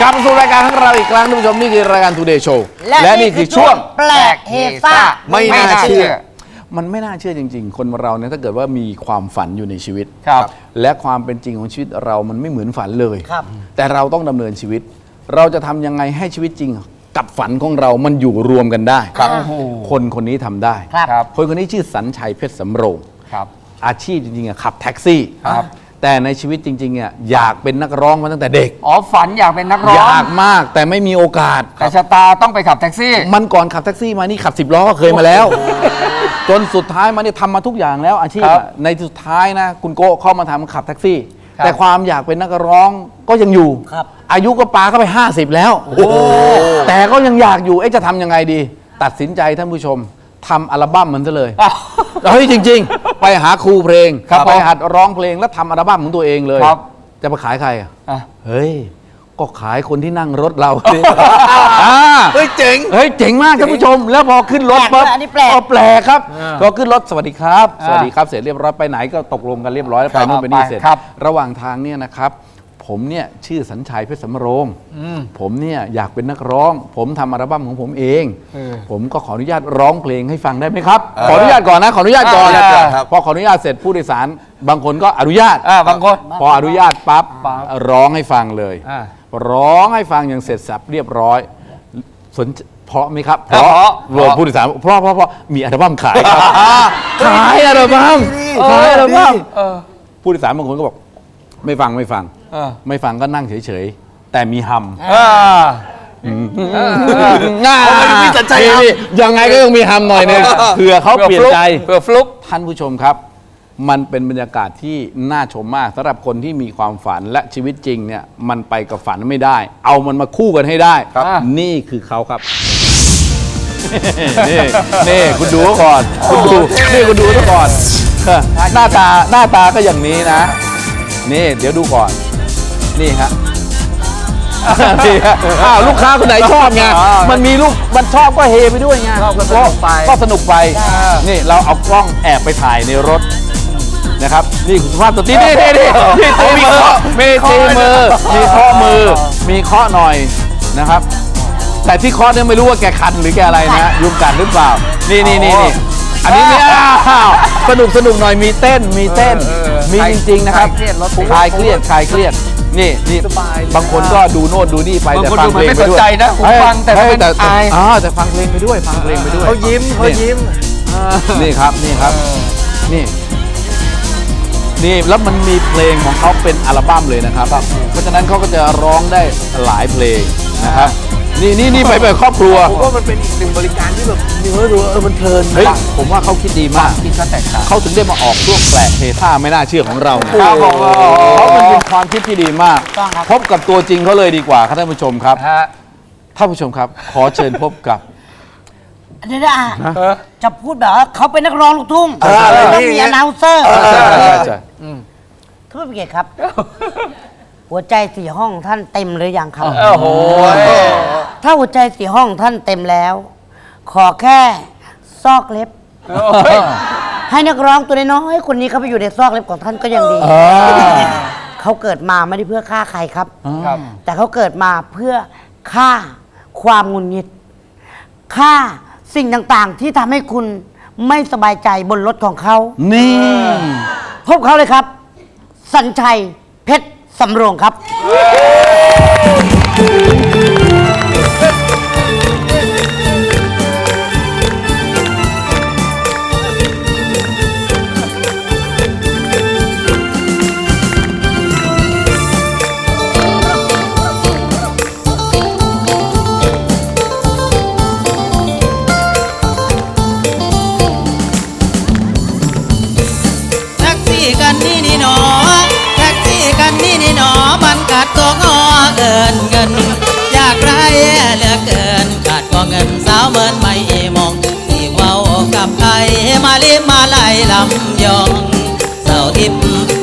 กลับมาสู่รายการของเราอีกครั้งท่านผู้ชมนี่คือรายการ Today Show และนี่คือช่วง แปลกเฮซ่า ไม่น่าเชื่อ มันไม่น่าเชื่อจริง ๆ คนเราเนี่ยถ้าเกิดว่ามีความฝันอยู่ในชีวิต ครับ และความเป็นจริงของชีวิตเรามันไม่เหมือนฝันเลย ครับ แต่เราต้องดำเนินชีวิต เราจะทำยังไงให้ชีวิตจริง กับฝันของเรามันอยู่รวมกันได้ครับคนคนนี้ทำได้ครับครับ คนคนนี้ชื่อสัญชัยเพชรสำโรง ครับ อาชีพจริงๆอะขับแท็กซี่ครับ แต่ในชีวิตจริงๆอะอยากเป็นนักร้องมาตั้งแต่เด็ก อ๋อฝันอยากเป็นนักร้อองยากมากแต่ไม่มีโอกาส แต่ชะตาต้องไปขับแท็กซี่ มันก่อนขับแท็กซี่มานี่ขับสิบล้อก็เคยมาแล้ว จนสุดท้ายมาเนี่ยทำมาทุกอย่างแล้วอาชีพครัอะบในสุดท้ายนะคุณโก้เข้ามาทำขับแท็กซี่ ครับ แต่ความอยากเป็นนักร้องก็ยังอยู่ครับอายุก็ปาเข้าไป 50 แล้วแต่ก็ยังอยากอยู่เอ๊ะจะทำยังไงดี ตัดสินใจท่านผู้ชมทำอัลบั้มมันซะเลยอ้าว เฮ้ยจริง ๆ ไปหาครูเพลงครับไปหัดร้องเพลงแล้วทำอัลบั้มของตัวเองเลยครับ จะมาขายใครอะอะเฮ้ย ก็ขายคนที่นั่งรถเราอ่าเฮ้ยเจ๋ง เฮ้ยเจ๋งมากท่านผู้ชม แล้วพอขึ้นรถแปลกปั๊บด้วยอันนี้แปลก เออแปลกครับพอขึ้นรถสวัสดีครับอ่าสวัสดีครับเสร็จเรียบร้อยไปไหนก็ตกลงกันเรียบร้อยแล้วครัไปบนู่นไปนี่ไปเสร็จ ครับ ระหว่างทางเนี่ยนะครับ ผมเนี่ยชื่อสัญชัยเพชรสำโรงอืมผมเนี่ยอยากเป็นนักร้อง ผมทำอัลบั้มของผมเองเออผมก็ขออนุญาตร้องเพลงให้ฟังได้ไหมครับ ขออนุญาตก่อนนะ ขออนุญาตก่อนอ่าได้ครับ พอขออนุญาตเสร็จผู้โดยสาร บางคนก็อนุญาต อ่าบางคน พออนุญาตปั๊บปั๊บร้องให้ฟังเลย อ่า ร้องให้ฟังอย่างเสร็จสับเรียบร้อยสนเพราะไหมครับเพราะรวมผู้โดยสารเพราะเพราะเพราะมีอัลบั้มขายครับขายอัลบั้มขายอัลบั้มเออผู้โดยสารบางคนก็บอก ไม่ฟังไม่ฟังเออไม่ฟังก็นั่งเฉยๆ แต่มีฮัมอ่าง่ายมีสัญชัยฮัมยังไงก็ต้องมีฮัมหน่อยหนึงเผื่อเขาเปลี่ยนใจเผื่อฟลุก ท่านผู้ชมครับ มันเป็นบรรยากาศที่น่าชมมากสำหรับคนที่มีความฝันและชีวิตจริงเนี่ยมันไปกับฝันไม่ได้ เอามันมาคู่กันให้ได้ครับ นี่คือเขาครับ นี่นี่คุณดูเขาก่อน คุณดูนี่คุณดูเขาก่อนเออหน้าตาหน้าตาก็อย่างนี้นะ นี่เดี๋ยวดูก่อน นี่ฮะนี่ฮะอ้าวลูกค้าคนไหนชอบไงอ่ามัมันมีลูกมันชอบก็เฮไปด้วยไงชอบก็สนุกไปก็สนุกไปอ่านี่เราเอากล้องแอบไปถ่ายในรถนะครับ นี่คุณสุภาพสตรีนี่นี่นี่นี่ตีมือมีตีมือมีเคาะมือ มีเคาะหน่อยนะครับ แต่ที่เคาะเนี่ยไม่รู้ว่าแกคันหรือแกอะไรนะยุงกัดหรือเปล่า นี่นี่นี่นี่อันนี้เนี่ยอ้าวสนุกสนุกหน่อยมีเต้นมีเต้น เออเออมีจริงๆนะครับคลายเครียดลด คลายเครียดคลายเครียด นี่นี่สบายเลยบางคนก็ดูโน่นดูนี่ไปบางแต่คนฟังดูเพลงไม่ไปด้วยสนใจนะหูฟังแต่ฮ้ยเป็นแต่อายอ๋อแต่ฟังเพลงไปด้วยฟังเพลงไปด้วยเขายิ้มเขายิ้มนี่ครับนี่ครับ นี่ นี่แล้วมันมีเพลงของเขาเป็นอัลบั้มเลยนะครับ เพราะฉะนั้นเขาก็จะร้องได้หลายเพลงนะครับ นี่นี่นี่ไปไปครอบครัว ผมว่ามันเป็นอีกหนึ่งบริการที่แบบเนื้อดูเออมันเพลินเฮ้ย ผมว่าเขาคิดดีมาก คิดก็แตกต่าง เขาถึงได้มาออกช่วงแปลกเทท่าไม่น่าเชื่อของเราไงครับผมเพราะมันเป็นความคิดที่ดีมาก ต้องครับ พบกับตัวจริงเขาเลยดีกว่าครับท่านผู้ชมครับฮะท่านผู้ชมครับ ขอเชิญพบกับ เดี๋ยวนะอะเออ จะพูดแบบว่าเขาเป็นนักร้องลูกทุ่งเอออะไรต้องนี่มีอนาวเซอร์ใช่ใช่ใช่ทุกเกียรติครับ หัวใจสี่ห้องท่านเต็มหรือยังครับ โอ้โหถ้าหัวใจสี่ห้องท่านเต็มแล้ว ขอแค่ซอกเล็บเฮ้ยให้นักร้องตัวน้อยๆคนนี้เขาไปอยู่ในซอกเล็บของท่านก็ยังดี เขาเกิดมาไม่ได้เพื่อฆ่าใครครับครับแต่เขาเกิดมาเพื่อฆ่าความหงุนงิดฆ่าสิ่งต่างๆ ที่ทำให้คุณไม่สบายใจบนรถของเขา นี่ พบเขาเลยครับ สัญชัยเพชร สำโรงครับ แท็กซี่กันนี่นี่หนอาดตัวงอเกินเงิน อยากไรเหลือเกิน ขาดก็เงินสาวเมินไม่มองที่เว้ากับใครมาลิมมาไล่ลำยองเสาทิพ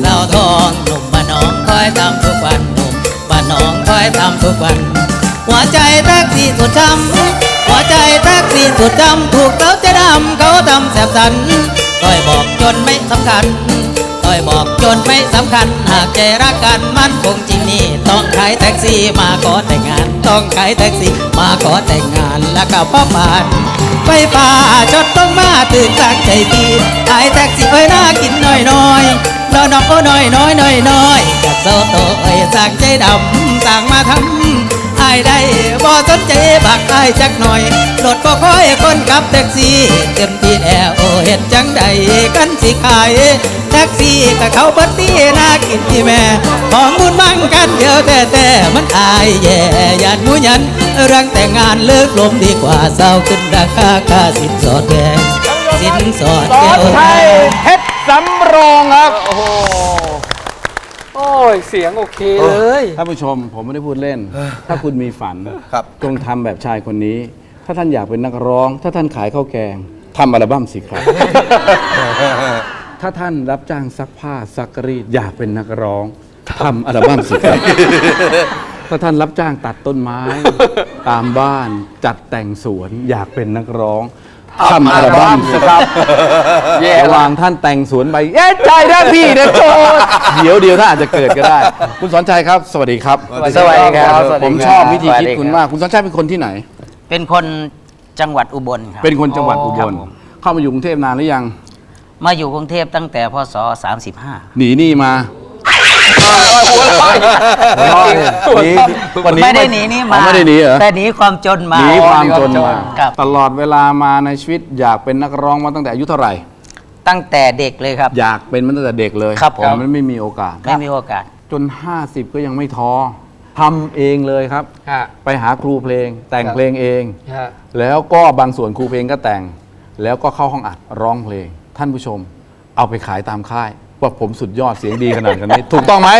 เสาทองหนุ่มบ้านน้องคอยทำทุกวันหนุ่มบ้านน้องคอยทำทุกวัน หัวใจแท็กซี่สุดช้ำหัวใจแท็กซี่สุดจำถูกเขาจะดำเขาทำแสบสันคอยบอกจนไม่สำคัญ อยบอกจนไม่สำคัญ หากใจรักกันมันคงจริงนี่ต้องขายแท็กซี่มาขอแต่งงาน ต้องขายแท็กซี่มาขอแต่งงานแล้วก็ประมาณไฟฟ้าจดต้องมาตื่นตั้งใจตีขายแท็กซี่ไว้น่ากินน่อยน้อยแล้วน้องก็น้อยน้อยน้อยน้อยกับโซโตเอ้ยสั่งใจดำสั่งมาทำอายได้บ่สนใจบักอายจักหน่อยรถบ่ค่อยคนขับแท็กซี่ เต็มที่แล้วเห็นจังใดกันสิขาย แท็กซี่กับเขาเบัดตีน่ากินที่แม่ ของมุนมั่งกันเดียวแต่แต่มันอายแย่ยันหมูยันรังแต่งงานเลิกลมดีกว่าเศร้าขึ้นราคาค่าสินสอดแพงสินสอดตอแก้นวไทยเพชรสำโรงครับ โอ้โหโอ้ย เสียงโอเคเลย ท่านผู้ชมผมไม่ได้พูดเล่น ถ้าคุณมีฝันครับจงทำแบบชายคนนี้ ถ้าท่านอยากเป็นนักร้อง ถ้าท่านขายข้าวแกงทำอัลบั้มสิครับ ถ้าท่านรับจ้างซักผ้าซักรีดอยากเป็นนักร้องทำอัลบั้มสิครับ ถ้าท่านรับจ้างตัดต้นไม้ ตามบ้านจัดแต่งสวนอยากเป็นนักร้องทำอัลบั้มสิครับแย่ระหว่างท่านแต่งสวนไปเอ๊ะใจนะพี่นะโจเดี๋ยวเดียวท่านอาจจะเกิดก็ได้ คุณสอนชัยครับสวัสดีครับ สวัสดีครับสวัสดีครับผมชอบวิธีคิดคุณมากคุณสอนชัยเป็นคนที่ไหน เป็นคนจังหวัดอุบลครับเป็นคนจังหวัดอุบครับลผมเข้ามาอยู่กรุงเทพนานหรือยัง มาอยู่กรุงเทพตั้งแต่พศ 35 หนีหนี่มาหนีวันนี้ไม่ได้หนีนี่มาอ๋อไม่ได้หนีเหรอ แต่หนีความจนมาหนีความจนมา ครับ ตลอดเวลามาในชีวิตอยากเป็นนักร้องมาตั้งแต่อายุเท่าไหร่ ตั้งแต่เด็กเลยครับ อยากเป็นมาตั้งแต่เด็กเลยครับผม แต่มันไม่มีโอกาส ไม่มีโอกาส จน 50 ก็ยังไม่ท้อทำเองเลยครับ ฮะ ไปหาครูเพลง แต่งครับ เพลงเอง ฮะ แล้วก็บางส่วนครูเพลงก็แต่ง แล้วก็เข้าห้องอัดร้องเพลง ท่านผู้ชมเอาไปขายตามค่าย ว่าผมสุดยอดเสียงดีขนาดนี้ ถูกต้องไหม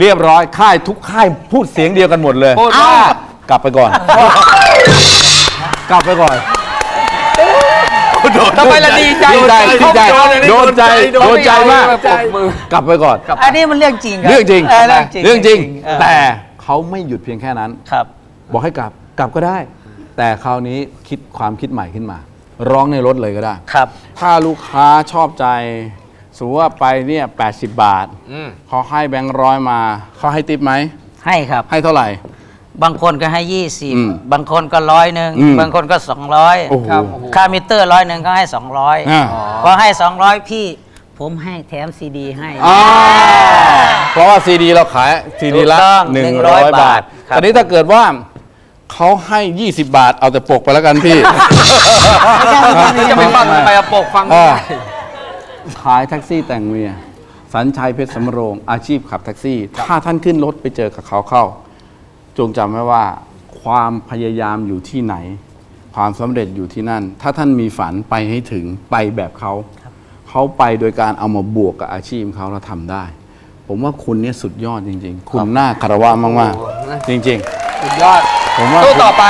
เรียบร้อยค่ายทุกค่ายพูดเสียงเดียวกันหมดเลยพูดว่ากลับไปก่อน กลับไปก่อนทำไมล่ะดีใจดีใจดีใจโดนใจโดนใจมากปรบมือกลับไปก่อน อันนี้มันเรื่องจริงคบเรื่องจริงเเรื่องจริง เรื่องจริงเออแต่เขาไม่หยุดเพียงแค่นั้นครับบอกให้กลับ กลับก็ได้ แต่คราวนี้คิดความคิดใหม่ขึ้นมา ร้องในรถเลยก็ได้ ครับ ถ้าลูกค้าชอบใจสมมติว่าไปเนี่ย80 บาทอืม เขาให้แบงค์ร้อยมาเขาให้ติปไหม ให้ครับ ให้เท่าไหร่ บางคนก็ให้อืม20บางคนก็ร้อยหนึ่งอืม บางคนก็โอ้โห ครับ200ค่ามิเตอร์ร้อยหนึ่งก็ให้อ่า200พอให้200พี่ ผมให้แถมซีดีให้ อ่าเพราะว่าซีดีเราขายซีดีละถูกต้อง100 100 บาทครับ ตอนนี้ถ้าเกิดว่า เขาให้ 20 บาทเอาแต่ปกไปแล้วกันพี่ จะไปฟังทำไมอะปกฟังไม่อ่าได้ ขายแท็กซี่แต่งเมีย สัญชัยเพชรสำโรงอาชีพขับแท็กซี่ ถ้าท่านขึ้นรถไปเจอกับเขาเข้า จงจำไว้ว่า ความพยายามอยู่ที่ไหน ความสำเร็จอยู่ที่นั่น ถ้าท่านมีฝันไปให้ถึงไปแบบเขาเขาไปโดยการเอามาบวกกับอาชีพเขาแล้วทำได้ ผมว่าคุณเนี่ยสุดยอดจริง ๆ คุณน่าคารวะมากๆจริงสุดยอดๆผมว่าสู้ต่อไป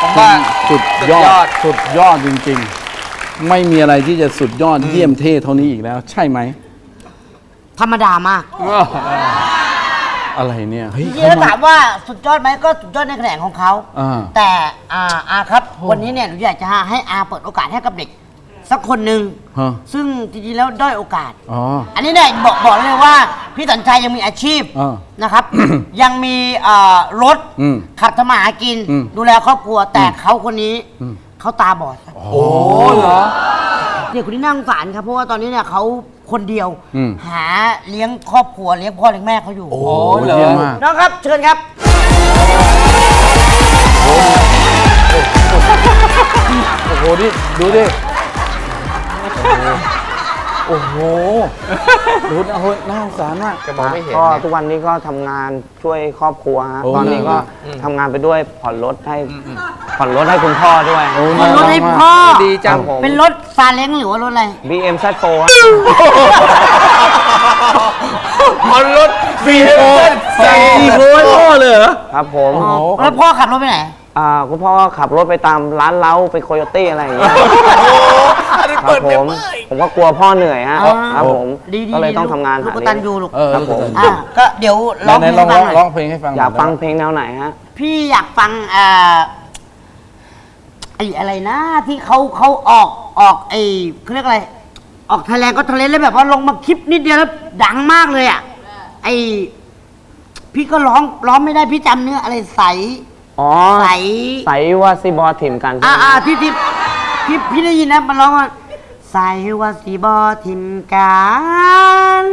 ผมคุว่าณสุดยอสุดยอดดสุดยอดจริง ๆ ไม่มีอะไรที่จะสุดยอดเยี่ยมเท่เท่านี้อีกแล้ว ใช่ไหม ธรรมดามาก อะไรเนี่ยเฮ้ยจริงๆแล้วถามว่าสุดยอดไหมก็สุดยอดในแขนงของเขา อ่า แต่อาอาครับ วันนี้เนี่ยหนูอยากจะให้อาเปิดโอกาสให้กับเด็ก สักคนหนึ่งฮะ ซึ่งจริงๆแล้วด้อยโอกาส อ๋อ อันนี้เนี่ยบอกบอกเลยว่า พี่สัญชัยยังมีอาชีพอ่านะครับ ยังมีเอ่อรถอืมขับทำมาหากิน อืมดูแลครอบครัวแต่เขาคนนี้เขาตาบอดครับโอ้เหรอเนี่ยคนที่น่าสงสารครับเพราะว่าตอนนี้เนี่ยเขาคนเดียวอืม หาเลี้ยงครอบครัวเลี้ยงพ่อเลี้ยงแม่เขาอยู่ โอ้โอ้เหรอ เยี่ยมมากน้องครับเชิญครับ โอ้โหดิดูดิ โอ้โหดูนะโหน่าสงสารมากจะมองไม่เห็นก็ไงทุกวันนี้ก็ทำงานช่วยครอบครัวฮะโอ้ตอนนี้ก็อืมทำงานไปด้วยผ่อนรถให้ผ่อนรถให้คุณพ่อด้วยโอ้คนรถให้น่ารักมากพ่อ ดีจังผม เป็นรถซาเล้งหรือว่ารถอะไร BM Z4 ฮะมันรถฟีโอฟีโอพ่อเลยเหรอ ครับผมโอ้โหแล้วพ่อขับรถไปไหน อ่าคุณพ่อก็ขับรถไปตามร้านเล้าไปโคโยตี้อะไรอย่างเงี้ยครับผมผมก็กลัวพ่อเหนื่อยฮะอ๋อ ครับผมดีดีก็เลยต้องทำงานลูกหากตันเลี้ยงยูลูกเออครับผม อะก็เดี๋ยวร้องไหเพนลงๆลองให้ร้ฟัองงหน่อยร้องเพลงให้ฟังอยากฟังหน่เพลงแนวไหนฮะ พี่อยากฟังเอ่อไอ้อะไรนะ ที่เขาเขาออกออกไอ้เขาเรียกอะไร ออกไทยแลนด์ก็ทะเลนแล้วแบบว่าลงมาคลิปนิดเดียวแล้วดังมากเลยอะไอพี่ก็ร้องร้องไม่ได้พี่จำเนื้ออะไรใส อ๋อใสใสว่าซีบอถิ่มกันใช่อ่าไหมอ่าที่ที่พี่พี่ได้ยินนะมันร้องว่าใสว่าสีบอทิมกัน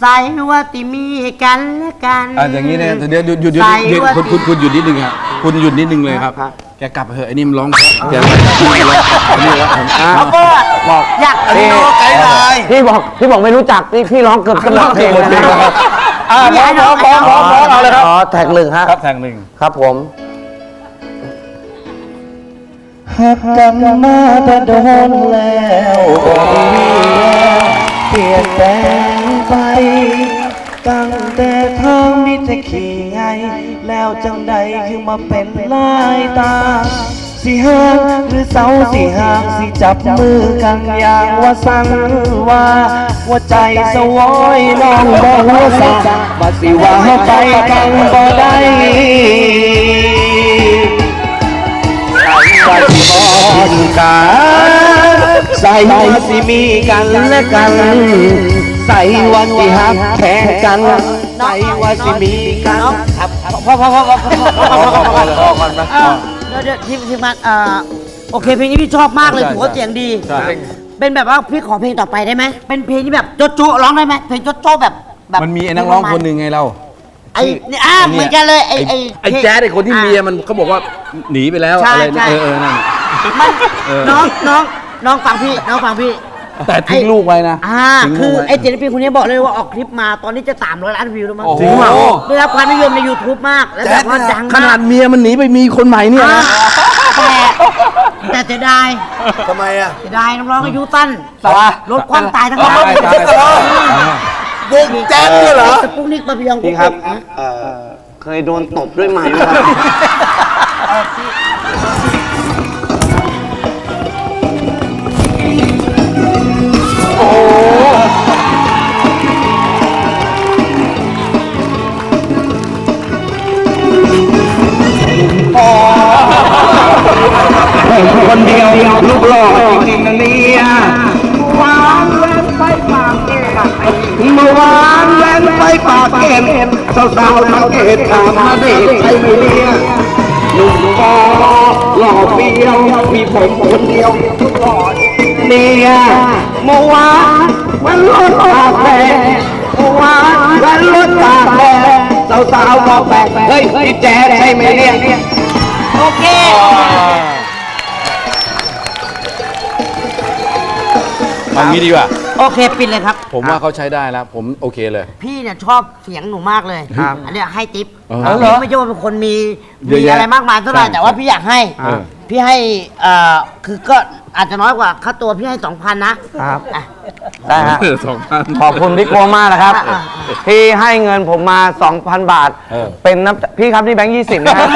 ใสว่าติมีกันและกันอะอย่างนี้เนี่ยเดี๋ยวหยุดหยุดหยุดใสหยุดว่าคุณคุณคุณหยุดนิดนึงครับคุณหยุดนิดนึงเลยครับแกกลับไปเถอะไอ้นี่มันร้องเพราะแกไม่ได้ร้องอันนี้แล้วผมอะเขาก็บอกอยากพี่พี่บอกพี่บอกไม่รู้จักนี่พี่ร้องเกือบตลอดเพลงเลยนะครับอ่าร้องร้องร้องร้องร้องเอาเลยครับอ๋อแท็กหนึ่งฮะครับแทงหนึ่งครับผม หักกันมาแต่โดนแล้วเปลี่ยนแปลงไป ตั้งแต่ทางมิตรขี่ไง แล้วจังใดคือมาเป็นลายตา สิห่างหรือเสาสิห่างสิจับมือกันอย่างว่าสั่งว่าว่าใจสวอยน้องบอกว่าสักว่าสิว่าไปกันบ่ได้ ไปพร้อมกันใส่ว่าสิมีกันและกัน ใส่วันที่ฮักแท้กันใส่ว่าสิมีกันครับพ่อพ่อพ่อพ่อพ่อพ่อพอก่อนนะเดี๋ยวทีมงานเอ่อโอเคเพลงนี้พี่ชอบมากเลยถือว่าเสียงดี เป็นแบบว่าพี่ขอเพลงต่อไปได้ไหมเป็นเพลงที่แบบโจ๊ะร้องได้ไหมเพลงโจ๊ะแบบมันมีไอ้นักร้องคนหนึ่งไงเรา ไอ้นี่อ่าเหมือนกันเลยไอ้ไอ้ไอ้แจ๊ดไอ้คนที่เมียมันเขาบอกว่าหนีไปแล้วใช่อะไรใช่เออเออนั่น มันเออ น้องน้องน้องฟังพี่น้องฟังพี่ แต่ทิ้งลูกไว้นะอ่า ทิ้งคืลูอกว้ ไอ้ศิลปินคนนี้บอกเลยว่าออกคลิปมาตอนนี้จะ 300 ล้านวิวแล้วมั้งจริงเปล่า ได้รับความนิยมใน YouTube มาก แล้วแบบว่าดังขมากนาดเมียมันหนีไปมีคนใหม่เนี่ยอ่านะ แต่แต่เสียดายทำไมอะ เสียดายน้องร้องอายุสั้นรถคว่ำตายทั้งตายนั้นตายตาย วงแจ๊ดเนี่ยเหรอ สปุกนิกปะเพียงพี่ครับเอ่อเคยโดนตบด้วยไหมไหมครับ คนเดียวลูกหล่อจริงๆนะเนี่ย เกนเมื่อวานแว่นไปปากเกนสาวๆสังเกตถามมาเด็กใช่ไหมเนี่ยหนุ่มกอหล่อเปรี้ยวมีผมคนเดียวลูกหล่อเนี่ยเมื่อวานแวันรถตากแดดเมื่อวานแวันรถตากแดดสาวๆบอกแปลกเฮ้ยพี่แจ๊ดใช่ไหมเนี่ยโอเคเอางี้ดีกว่า โอเคปิดเลยครับ ผมว่าเขาใช้ได้แล้ว ผมโอเคเลย พี่เนี่ยชอบเสียงหนูมากเลยครับอันเนี้ยให้ติ๊บเออพี่ไม่ใช่ว่าเป็นคนมีเยอะมีแยะอะไรมากมายเท่าไหร่ใช่แต่ว่าพี่อยากให้เออพี่ให้เอ่อคือก็อาจจะน้อยกว่าค่าตัวพี่ให้สองพันนะครับ อะ ได้ฮะสองพัน ขอบคุณพี่กลัวมากนะครับอ่าที่ให้เงินผมมา 2,000 บาท เออ เป็นน้ำพี่ครับนี่แบงค์ยี่สิบนะฮะ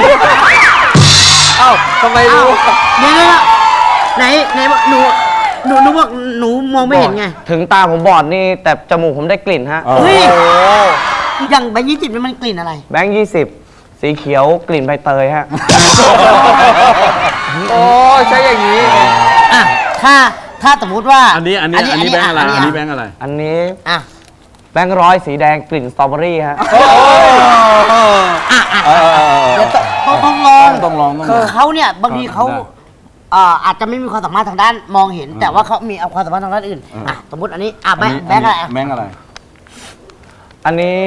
เอ้าทำไมอ้าวรู้ เดี๋ยวๆไหนไหนบอกหนู หนูหนูบอกหนูมองไม่เห็นไง ถึงตาผมบอดนี่แต่จมูกผมได้กลิ่นฮะอ๋อเฮ้ย อย่างใบยี่สิบนี่มันกลิ่นอะไร แบงค์ยี่สิบสีเขียวกลิ่นใบเตยฮะ โอ้ใช่อย่างนี้ อะ ถ้าถ้าสมมติว่าอันนี้อันนี้อันนี้แบงค์อะไรอันนี้แบงค์อะไร อันนี้อะแบงค์ร้อยสีแดงกลิ่นสตรอเบอรี่ฮะ อะอะเออเออเออเดี๋ยวต้องต้องลองต้องลองต้องลอง คือเขาเนี่ยบางทีเขาได้ เอ่ออาจจะไม่มีความสามารถทางด้านมองเห็น แต่ว่าเขามีเอาความสามารถทางด้านอื่นอะสมมติอันนี้อะแบงค์แบงค์อะไรอะแบงค์อะไร อันนี้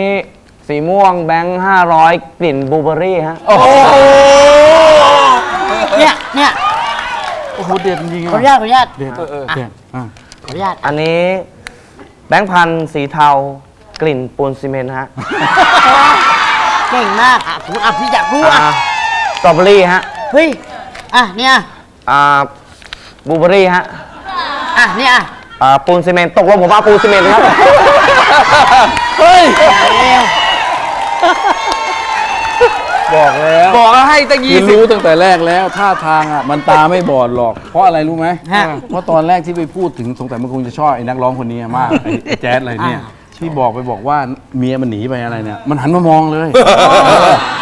สีม่วงแบงค์ห้าร้อยกลิ่นบลูเบอรี่ฮะ เนี่ยเนี่ยโอ้โหเด็ดจริงๆขออนุญาตขออนุญาตเด็ดเออเด็ดอะขออนุญาตอันนี้แบงค์พันสีเทากลิ่นปูนซีเมนต์ฮะเก่งมากอะสมมติอะพี่อยากรู้อ่าอะสตรอเบอรี่ฮะ เฮ้ย อะเนี่ย อ่าบลูเบอรี่ฮะอะเนี่ยอ่าปูนซีเมนต์ตกลงผมว่าปูนซีเมนต์ครับ เฮ้ยเร็วบอกแล้วบอกว่าให้ตั้งคืยี่อสิบ รู้ตั้งแต่แรกแล้วท่าทางอะมันตาไม่บอดหรอก เพราะอะไรรู้ไหมฮะเพราะตอนแรกที่ไปพูดถึงสงสัยมันคงจะชอบไอ้นักร้องคนนี้มากไอ้ไอ้แจ๊ดอะไรเนี่ยอ่า ที่บอกไปบอกว่าเมียมันหนีไปอะไรเนี่ย มันหันมามองเลย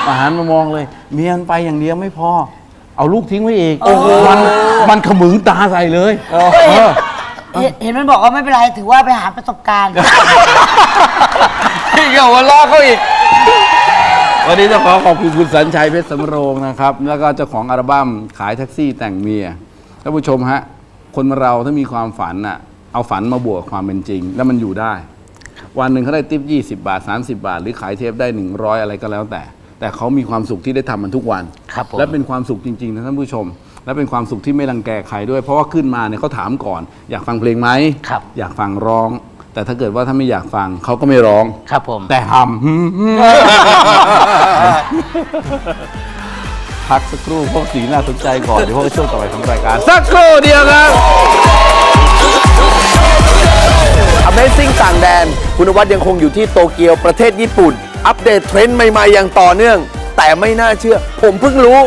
มันหันมามองเลย เมียมันไปอย่างเดียวไม่พอ เอาลูกทิ้งไว้อีกมันมันขมึงตาใส่เลยเออ เห็นเห็นมันบอกว่าไม่เป็นไรถือว่าไปหาประสบการณ์ พี่ก็หัวล้อเขาอีก วันนี้จะขอขอบคุณคุณสัญชัยเพชรสำโรงนะครับ แล้วก็เจ้าของอัลบั้มขายแท็กซี่แต่งเมียท่านผู้ชมฮะ คนเราถ้ามีความฝันน่ะ เอาฝันมาบวกความเป็นจริง แล้วมันอยู่ได้ วันหนึ่งเขาได้ติป20 บาท 30 บาท หรือขายเทปได้ 100 อะไรก็แล้วแต่ แต่เขามีความสุขที่ได้ทำมันทุกวัน ครับผม และเป็นความสุขจริงๆนะท่านผู้ชม และเป็นความสุขที่ไม่รังแกใครด้วย เพราะว่าขึ้นมาเนี่ยเขาถามก่อน อยากฟังเพลงไหมครับ อยากฟังร้อง แต่ถ้าเกิดว่าถ้าไม่อยากฟังเขาก็ไม่ร้อง ครับผม แต่หำ พักสักครู่พวกสีน่าสนใจก่อนเดี๋ยวพวกช่วงต่อไปของรายการ สักครู่เดียวครับ Amazing ต่างแดน คุณวัฒน์ยังคงอยู่ที่โตเกียวประเทศญี่ปุ่น อัปเดตเทรนด์ใหม่ๆ อย่างต่อเนื่อง แต่ไม่น่าเชื่อ ผมเพิ่งรู้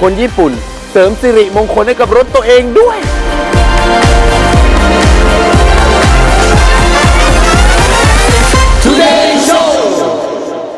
คนญี่ปุ่น เสริมสิริมงคลให้กับรถตัวเองด้วย